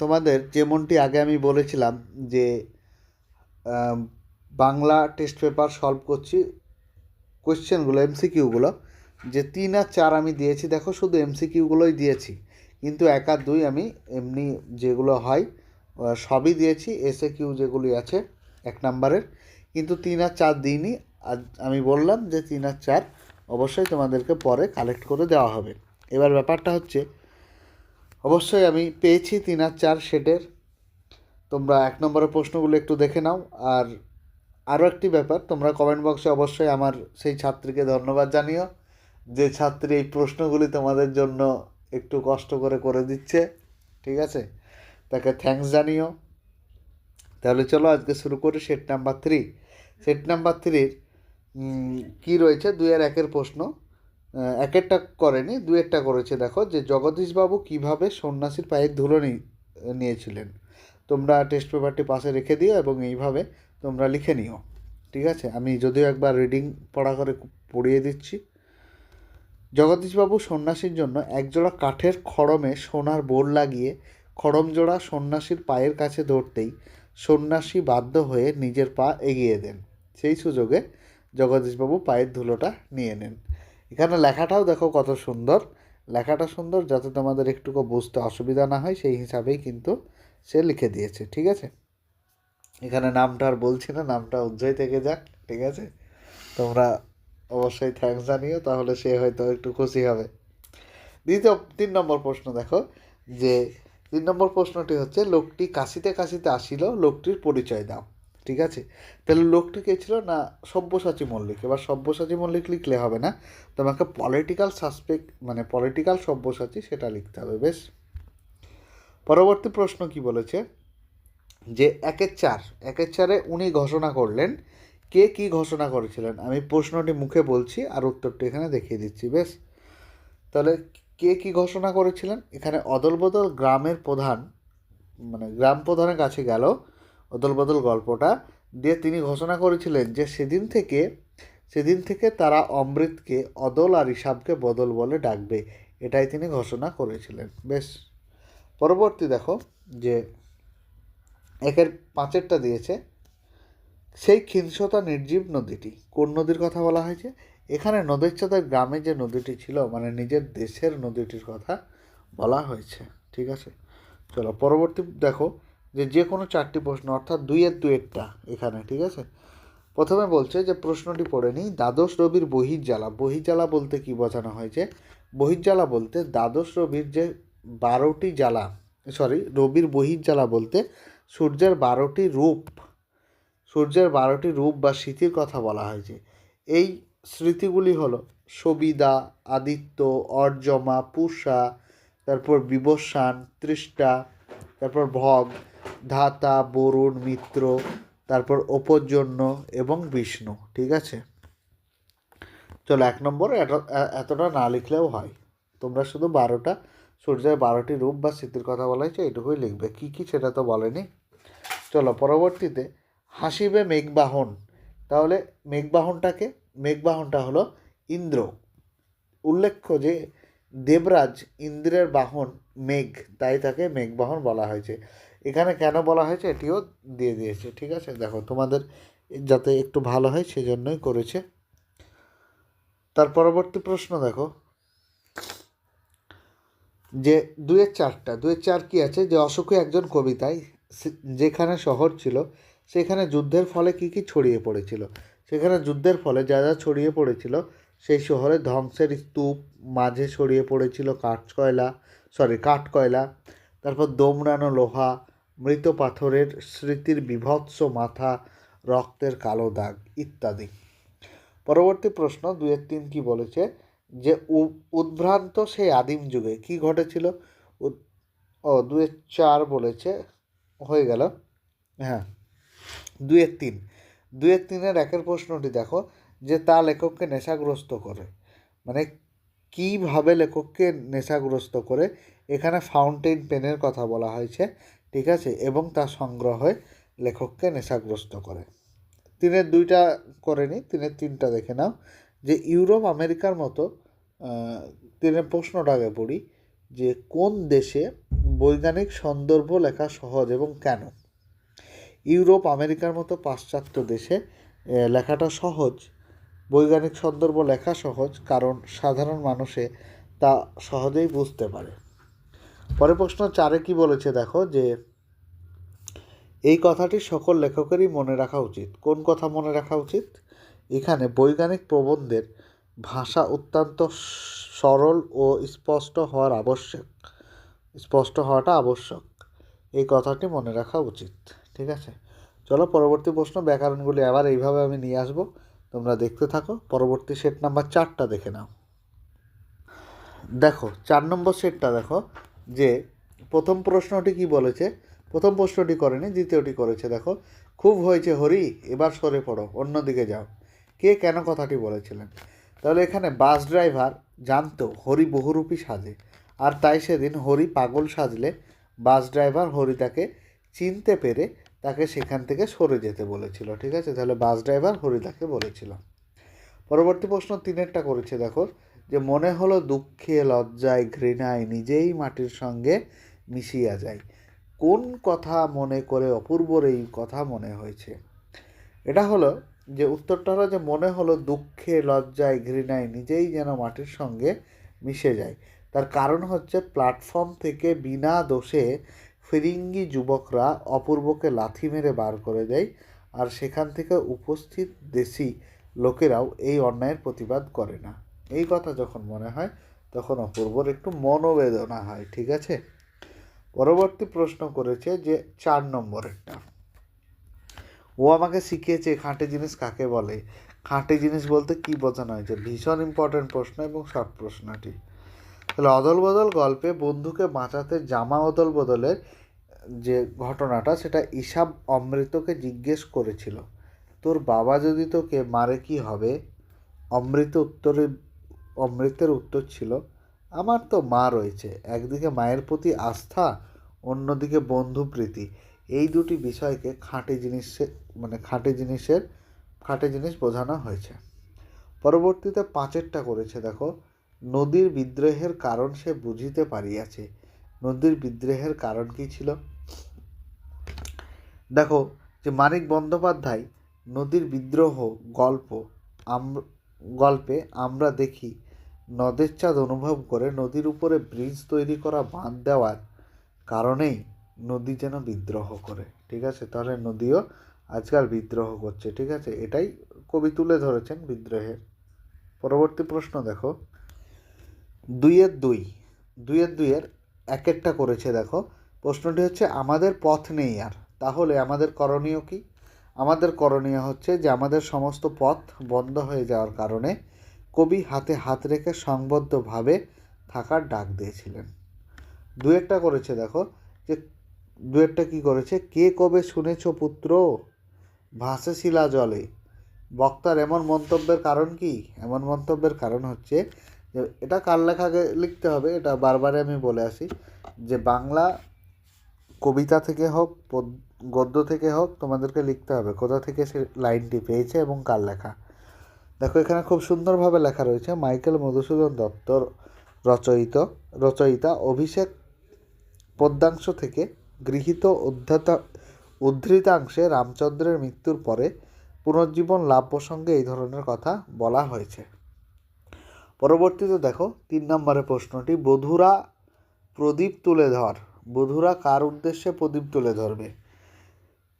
তোমাদের যেমনটি আগে আমি বলেছিলাম যে বাংলা টেস্ট পেপার সলভ করছি কোয়েশ্চেনগুলো এমসিকিউগুলো যে তিন আর চার আমি দিয়েছি, দেখো শুধু এমসিকিউগুলোই দিয়েছি, কিন্তু এক আর দুই আমি এমনি যেগুলো হয় সবই দিয়েছি এসএ কিউ যেগুলি আছে, এক নাম্বারের, কিন্তু তিন আর চার দিইনি, আর আমি বললাম যে তিন আর চার অবশ্যই তোমাদেরকে পরে কালেক্ট করে দেওয়া হবে। এবার ব্যাপারটা হচ্ছে অবশ্যই আমি পেয়েছি তিন আর চার সেটের তোমরা এক নম্বরের প্রশ্নগুলো একটু দেখে নাও। আর আরও একটি ব্যাপার, তোমরা কমেন্ট বক্সে অবশ্যই আমার সেই ছাত্রীকে ধন্যবাদ জানিও, যে ছাত্রী এই প্রশ্নগুলি তোমাদের জন্য একটু কষ্ট করে করে দিচ্ছে। ঠিক আছে? তাকে থ্যাঙ্কস জানিও। তাহলে চলো আজকে শুরু করি set number three set number থ্রির কী রয়েছে? দুই আর একের প্রশ্ন। আহ, একটা করেনি দু একটা করেছে। দেখো যে জগদীশবাবু কীভাবে সন্ন্যাসীর পায়ের ধুলো নিয়েছিলেন। তোমরা টেস্ট পেপারটি পাশে রেখে দিও এবং এইভাবে তোমরা লিখে নিও। ঠিক আছে? আমি যদিও একবার রিডিং পড়া করে পড়িয়ে দিচ্ছি। জগদীশবাবু সন্ন্যাসীর জন্য একজোড়া কাঠের খড়মে সোনার বোর লাগিয়ে খড়ম জোড়া সন্ন্যাসীর পায়ের কাছে ধরতেই সন্ন্যাসী বাধ্য হয়ে নিজের পা এগিয়ে দেন। সেই সুযোগে জগদীশবাবু পায়ের ধুলোটা নিয়ে নেন। এখানে লেখাটাও দেখো কত সুন্দর। লেখাটা সুন্দর যাতে তোমাদের একটুকু বুঝতে অসুবিধা না হয়, সেই হিসাবেই কিন্তু সে লিখে দিয়েছে, ঠিক আছে? এখানে নামটা আর বলছি না, নামটা উজ্জ্বল থেকে যাক, ঠিক আছে? তোমরা অবশ্যই থ্যাঙ্কস জানিও, তাহলে সে হয়তো একটু খুশি হবে। দ্বিতীয়, তিন নম্বর প্রশ্ন দেখো, যে তিন নম্বর প্রশ্নটি হচ্ছে, লোকটি কাশিতে কাশিতে আসিল, লোকটির পরিচয় দাও। ঠিক আছে? তাহলে লোকটি কে ছিল না, সব্যসাচী মল্লিক। এবার সব্যসাচী মল্লিক লিখলে হবে না। তোমাকে পলিটিক্যাল সাসপেক্ট মানে পলিটিক্যাল সব্যসাচী সেটা লিখতে হবে, বেশ? পরবর্তী প্রশ্ন কি বলেছে? যে একের চার, একের চারে উনি ঘোষণা করলেন। কে কি ঘোষণা করেছিলেন? আমি প্রশ্নটি মুখে বলছি আর উত্তরটি এখানে দেখিয়ে দিচ্ছি, বেশ? তাহলে কে কি ঘোষণা করেছিলেন? এখানে অদলবদল গ্রামের প্রধান মানে গ্রাম প্রধানের কাছে গেল। অদলবদল গল্পটা দিয়ে তিনি ঘোষণা করেছিলেন যে সেদিন থেকে সেদিন থেকে তারা অমৃতকে, অদল আর হিসাবকে বদল বলে ডাকবে। এটাই তিনি ঘোষণা করেছিলেন। বেশ, পরবর্তী দেখো যে একের পাঁচেরটা দিয়েছে, সেই খিনসতা নির্জীব নদীটি। কোন নদীর কথা বলা হয়েছে? এখানে নদীর চাঁদের গ্রামে যে নদীটি ছিল মানে নিজের দেশের নদীটির কথা বলা হয়েছে। ঠিক আছে? চলো, পরবর্তী দেখো যে যে কোনো চারটি প্রশ্ন, অর্থাৎ দুইয়ের দুয়েরটা এখানে, ঠিক আছে? প্রথমে বলছে যে প্রশ্নটি পড়ে নিই, দ্বাদশ রবির বহির্জ্বালা। বহির্জ্বালা বলতে কি বোঝানো হয়েছে? বহির্জ্বালা বলতে দ্বাদশ রবির যে বারোটি জ্বালা সরি রবির বহির্জ্বালা বলতে সূর্যের বারোটি রূপ। সূর্যের বারোটি রূপ বা স্মৃতির কথা বলা হয়েছে। এই স্মৃতিগুলি হলো সবিদা, আদিত্য, অর্জমা, পুষা, তারপর বিবস্বান, তৃষ্ঠা, তারপর ভগ ধাতা, বরুণ, মিত্র, তারপর অপরজন্য এবং বিষ্ণু, ঠিক আছে? চলো এক নম্বর এতটা না লিখলেও হয়। তোমরা শুধু বারোটা, সূর্যের বারোটি রূপ বা স্মৃতির কথা বলা হয়েছে এটুকুই লিখবে। কী কী সেটা তো বলেনি। চলো পরবর্তীতে, হাসিবে মেঘবাহন। তাহলে মেঘবাহনটাকে, মেঘবাহনটা হলো ইন্দ্র। উল্লেখ্য যে, দেবরাজ ইন্দ্রের বাহন মেঘ, তাই তাকে মেঘবাহন বলা হয়েছে। এখানে কেন বলা হয়েছে এটিও দিয়ে দিয়েছে, ঠিক আছে? দেখো, তোমাদের যাতে একটু ভালো হয় সেজন্যই করেছে। তার পরবর্তী প্রশ্ন দেখো, যে দুয়ের চারটা, দুয়ের চার কি আছে? যে অসুখী একজন কবিতায় যেখানে শহর ছিল, সেখানে যুদ্ধের ফলে কি কি ছড়িয়ে পড়েছিল? সেখানে যুদ্ধের ফলে যা যা ছড়িয়ে পড়েছিল, সেই শহরে ধ্বংসের স্তূপ, মাঝে ছড়িয়ে পড়েছিল কাঠ কয়লা সরি কাঠ কয়লা তারপর দমড়ানো লোহা মৃত পাথরের স্মৃতির বিভৎস মাথা, রক্তের কালো দাগ ইত্যাদি। পরবর্তী প্রশ্ন দুয়ের তিন কি বলেছে যে উদ্ভ্রান্ত সেই আদিম যুগে কি ঘটেছিল? ও দুয়ের চার বলেছে, হয়ে গেল। হ্যাঁ দুয়ের তিন। দুয়ের তিনের একের প্রশ্নটি দেখো যে, তা লেখককে নেশাগ্রস্ত করে। মানে কীভাবে লেখককে নেশাগ্রস্ত করে? এখানে ফাউন্টেন পেনের কথা বলা হয়েছে। ঠিক আছে, এবং তা সংগ্রহে লেখককে নেশাগ্রস্ত করে। তিনের দুইটা করেনি তিনের তিনটা দেখে নাও। যে ইউরোপ, আমেরিকার মতো তিনের প্রশ্নটা আগে পড়ি যে কোন দেশে বৈজ্ঞানিক সন্দর্ভ লেখা সহজ এবং কেন? ইউরোপ, আমেরিকার মতো পাশ্চাত্য দেশে লেখাটা সহজ। বৈজ্ঞানিক সন্দর্ভ লেখা সহজ, কারণ সাধারণ মানুষে তা সহজেই বুঝতে পারে। পরে প্রশ্ন চারে কি বলেছে দেখো যে, এই কথাটি সকল লেখকেরই মনে রাখা উচিত। কোন কথা মনে রাখা উচিত? এখানে বৈজ্ঞানিক প্রবন্ধের ভাষা অত্যন্ত সরল ও স্পষ্ট হওয়ার আবশ্যক, স্পষ্ট হওয়াটা আবশ্যক। এই কথাটি মনে রাখা উচিত, ঠিক আছে? চলো পরবর্তী প্রশ্ন, ব্যাকরণগুলি আবার এইভাবে আমি নিয়ে আসব। তোমরা দেখতে থাকো, পরবর্তী সেট নাম্বার চারটা দেখে নাও। দেখো, চার নম্বর সেটটা দেখো যে প্রথম প্রশ্নটি কি বলেছে? প্রথম প্রশ্নটি করেনি, দ্বিতীয়টি করেছে। দেখো, খুব হয়েছে, হরি, এবার সরে পড়ো, অন্যদিকে যাও। কে কেন কথাটি বলেছিলেন? তাহলে এখানে বাস ড্রাইভার জানতো হরি বহুরূপী সাজে, আর তাই সেদিন হরি পাগল সাজলে বাস ড্রাইভার হরি তাকে চিনতে পেরে তাকে সেখান থেকে সরে যেতে বলেছিল, ঠিক আছে? তাহলে বাস ড্রাইভার হরি তাকে বলেছিল। পরবর্তী প্রশ্ন তিনেরটা করেছে, দেখো। যে মনে হলো দুঃখে, লজ্জায়, ঘৃণায় নিজেই মাটির সঙ্গে মিশিয়া যায় কোন কথা মনে করে অপূর্বর এই কথা মনে হয়েছে? এটা হলো যে উত্তরটা হলো যে মনে হলো দুঃখে, লজ্জায়, ঘৃণায় নিজেই যেন মাটির সঙ্গে মিশে যায় তার কারণ হচ্ছে প্ল্যাটফর্ম থেকে বিনা দোষে ফিরিঙ্গি যুবকরা অপূর্বকে লাথি মেরে বার করে দেয় আর সেখান থেকে উপস্থিত দেশি লোকেরাও এই অন্যায়ের প্রতিবাদ করে না। এই কথা যখন মনে হয়, তখন অপূর্বর একটু মনোবেদনা হয়, ঠিক আছে? পরবর্তী প্রশ্ন করেছে যে চার নম্বরেরটা। ও আমাকে শিখিয়েছে খাঁটি জিনিস কাকে বলে? খাঁটি জিনিস বলতে কি বোঝানো হয়েছে? ভীষণ ইম্পর্ট্যান্ট প্রশ্ন এবং শর্ট প্রশ্নটি। তাহলে অদল বদল গল্পে বন্ধুকে বাঁচাতে জামা অদল বদলের যে ঘটনাটা, সেটা ইসাব অমৃতকে জিজ্ঞেস করেছিল, তোর বাবা যদি তোকে মারে কি হবে? অমৃত উত্তরে অমৃতের উত্তর ছিল, আমার তো মা রয়েছে, একদিকে মায়ের প্রতি আস্থা, অন্যদিকে বন্ধু প্রীতি। এই দুটি বিষয়কে খাঁটি জিনিসে মানে খাঁটি জিনিসের, খাঁটি জিনিস বোঝানো হয়েছে। পরবর্তীতে পাঁচেরটা করেছে, দেখো। নদীর বিদ্রোহের কারণ সে বুঝিতে পারিয়াছে। নদীর বিদ্রোহের কারণ কি ছিল? দেখো, যে মানিক বন্দ্যোপাধ্যায় নদীর বিদ্রোহ গল্প, আম- গল্পে আমরা দেখি নদের চাঁদ অনুভব করে নদীর উপরে ব্রিজ তৈরি করা বাঁধ দেওয়ার কারণেই নদী যেন বিদ্রোহ করে, ঠিক আছে? তাহলে নদীও আজকাল বিদ্রোহ করছে, ঠিক আছে? এটাই কবি তুলে ধরেছেন বিদ্রোহের। পরবর্তী প্রশ্ন দেখো। দুইয়ের দুই, দুইয়ের দুইয়ের এক একটা করেছে দেখো। প্রশ্নটি হচ্ছে, আমাদের পথ নেই আর, তাহলে আমাদের করণীয় কি? আমাদের করণীয় হচ্ছে যে, আমাদের সমস্ত পথ বন্ধ হয়ে যাওয়ার কারণে কবি হাতে হাত রেখে সংবদ্ধভাবে থাকার ডাক দিয়েছিলেন। দু একটা করেছে দেখো। যে দু একটা কী করেছে? কে কবে শুনেছ পুত্র? ভাসে শিলা জলে। বক্তার এমন মন্তব্যের কারণ কি? এমন মন্তব্যের কারণ হচ্ছে যে, এটা কার লেখাকে লিখতে হবে, এটা বারবারে আমি বলে আসি যে, বাংলা কবিতা থেকে হোক গদ্য থেকে হোক, তোমাদেরকে লিখতে হবে কোথা থেকে সে লাইনটি পেয়েছে এবং কার লেখা। দেখো, এখানে খুব সুন্দরভাবে লেখা রয়েছে, মাইকেল মধুসূদন দত্ত রচয়িত, রচয়িতা অভিষেক পদ্যাংশ থেকে গৃহীত উদ্ধতা, উদ্ধৃতাংশে রামচন্দ্রের মৃত্যুর পরে পুনর্জীবন লাভ প্রসঙ্গে এই ধরনের কথা বলা হয়েছে। পরবর্তীতে দেখো, তিন নম্বরের প্রশ্নটি, বধুরা প্রদীপ তুলে ধর, বধুরা কার উদ্দেশ্যে প্রদীপ তুলে ধরবে?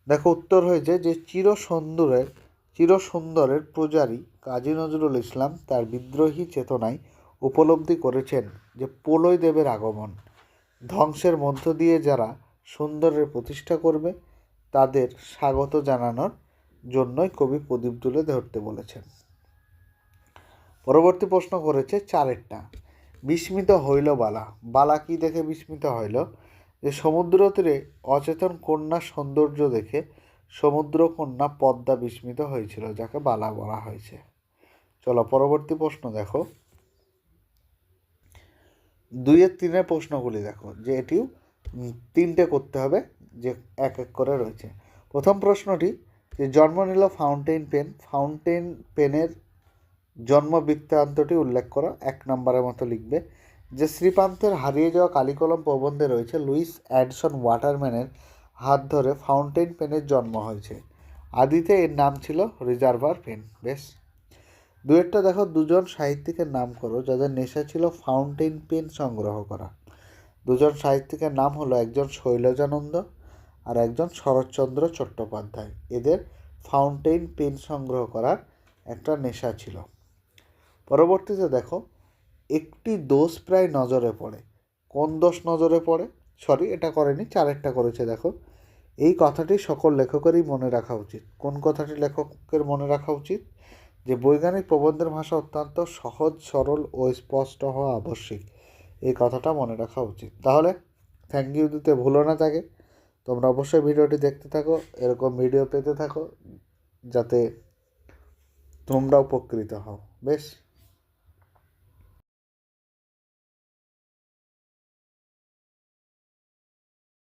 দেখো, উত্তর হয়েছে যে চির সুন্দরের প্রজারী কাজী নজরুল ইসলাম তার বিদ্রোহী চেতনায় উপলব্ধি করেছেন যে পোলয় দেবের আগমন। ধ্বংসের মধ্য দিয়ে যারা সুন্দরের প্রতিষ্ঠা করবে, তাদের স্বাগত জানানোর জন্যই কবি প্রদীপ তুলে ধরতে বলেছেন। পরবর্তী প্রশ্ন করেছে চারেরটা। বিস্মিত হইল বালা। বালা কি দেখে বিস্মিত হইল? যে সমুদ্র তীরে অচেতন কন্যা সৌন্দর্য দেখে সমুদ্র কন্যা পদ্মা বিস্মিত হয়েছিল, যাকে বালা বলা হয়েছে। চলো, পরবর্তী প্রশ্ন দেখো। দুইয়ের তিনের প্রশ্নগুলি দেখো, যে এটিও তিনটে করতে হবে, যে এক এক করে রয়েছে। প্রথম প্রশ্নটি, যে জন্ম নিল ফাউন্টেন পেন ফাউন্টেন পেনের জন্ম বৃত্তান্তটি উল্লেখ করো, এক নম্বরের মতো লিখবে। যে শ্রীপান্তের হারিয়ে যাওয়া কালিকলম প্রবন্ধে রয়েছে, লুইস অ্যাডসন ওয়াটারম্যানের হাত ধরে ফাউন্টেন পেনের জন্ম হয়েছে। আদিতে এর নাম ছিল রিজার্ভার পেন, বেশ। দুয়েরটা দেখো, দুজন সাহিত্যিকের নাম করো, যাদের নেশা ছিল ফাউন্টেন পেন সংগ্রহ করা। দুজন সাহিত্যিকের নাম হলো একজন শৈলজানন্দ আর একজন শরৎচন্দ্র চট্টোপাধ্যায়। এদের ফাউন্টেন পেন সংগ্রহ করার একটা নেশা ছিল। পরবর্তীতে দেখো, একটি দোষ প্রায় নজরে পড়ে। কোন দোষ নজরে পড়ে? সরি, এটা করেনি, চারেরটা করেছে, দেখো। এই কথাটি সকল লেখকেরই মনে রাখা উচিত। কোন কথাটি লেখকের মনে রাখা উচিত? যে বৈজ্ঞানিক প্রবন্ধের ভাষা অত্যন্ত সহজ, সরল ও স্পষ্ট হওয়া আবশ্যিক। এই কথাটা মনে রাখা উচিত। তাহলে থ্যাংক ইউ দিতে ভুলো না তাকে। তোমরা অবশ্যই ভিডিওটি দেখতে থাকো, এরকম ভিডিও পেতে থাকো, যাতে তোমরা উপকৃত হও। বেশ।